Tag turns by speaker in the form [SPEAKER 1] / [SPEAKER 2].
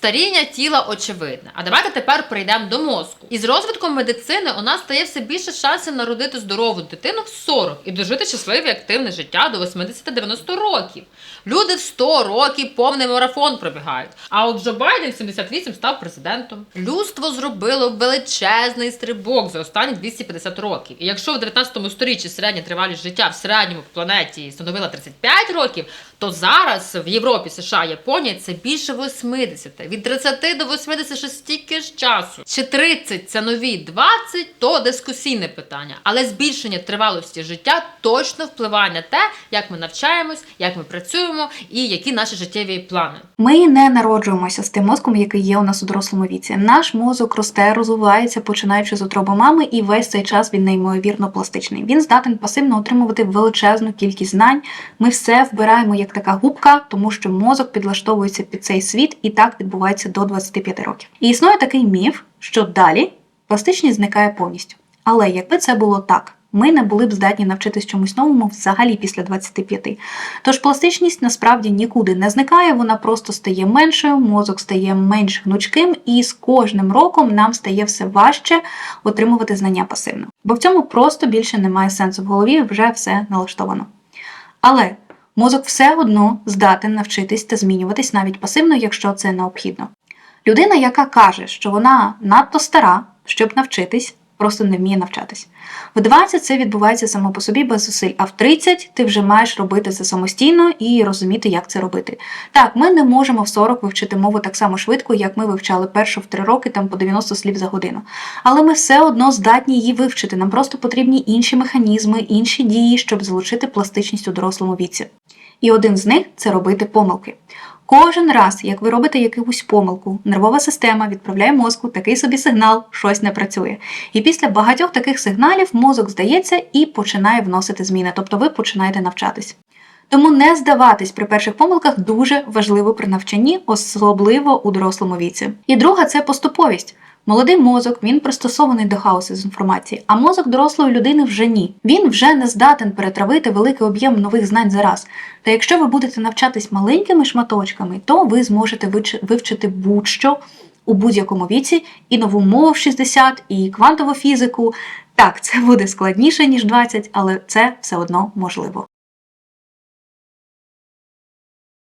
[SPEAKER 1] Старіння тіла очевидне. А давайте тепер прийдемо до мозку. Із розвитком медицини у нас стає все більше шансів народити здорову дитину в 40 і дожити щасливе активне життя до 80-90 років. Люди в 100 років повний марафон пробігають. А от Джо Байден в 78 став президентом. Людство зробило величезний стрибок за останні 250 років. І якщо в 19 сторіччі середня тривалість життя в середньому по планеті становила 35 років, то зараз в Європі, США, Японії це більше 80. Від 30 до 80 ще стільки ж часу. Чи 30 це нові 20, то дискусійне питання. Але збільшення тривалості життя точно впливає на те, як ми навчаємось, як ми працюємо і які наші життєві плани.
[SPEAKER 2] Ми не народжуємося з тим мозком, який є у нас у дорослому віці. Наш мозок росте, розвивається, починаючи з утроби мами, і весь цей час він неймовірно пластичний. Він здатен пасивно отримувати величезну кількість знань. Ми все вбираємо як така губка, тому що мозок підлаштовується під цей світ, і так відбувається до 25 років. І існує такий міф, що далі пластичність зникає повністю. Але якби це було так. Ми не були б здатні навчитись чомусь новому взагалі після 25. Тож пластичність насправді нікуди не зникає, вона просто стає меншою, мозок стає менш гнучким, і з кожним роком нам стає все важче отримувати знання пасивно. Бо в цьому просто більше немає сенсу в голові, вже все налаштовано. Але мозок все одно здатен навчитись та змінюватись навіть пасивно, якщо це необхідно. Людина, яка каже, що вона надто стара, щоб навчитись, просто не вміє навчатись. В 20 це відбувається само по собі без зусиль, а в 30 ти вже маєш робити це самостійно і розуміти, як це робити. Так, ми не можемо в 40 вивчити мову так само швидко, як ми вивчали першу в 3 роки там по 90 слів за годину. Але ми все одно здатні її вивчити. Нам просто потрібні інші механізми, інші дії, щоб залучити пластичність у дорослому віці. І один з них це робити помилки. Кожен раз, як ви робите якусь помилку, нервова система відправляє мозку такий собі сигнал, щось не працює. І після багатьох таких сигналів мозок здається і починає вносити зміни, тобто ви починаєте навчатись. Тому не здаватись при перших помилках дуже важливо при навчанні, особливо у дорослому віці. І друга це поступовість. Молодий мозок він пристосований до хаосу з інформації, а мозок дорослої людини вже ні. Він вже не здатен перетравити великий об'єм нових знань за раз. Та якщо ви будете навчатись маленькими шматочками, то ви зможете вивчити будь-що у будь-якому віці, і нову мову в 60, і квантову фізику. Так, це буде складніше ніж 20, але це все одно можливо.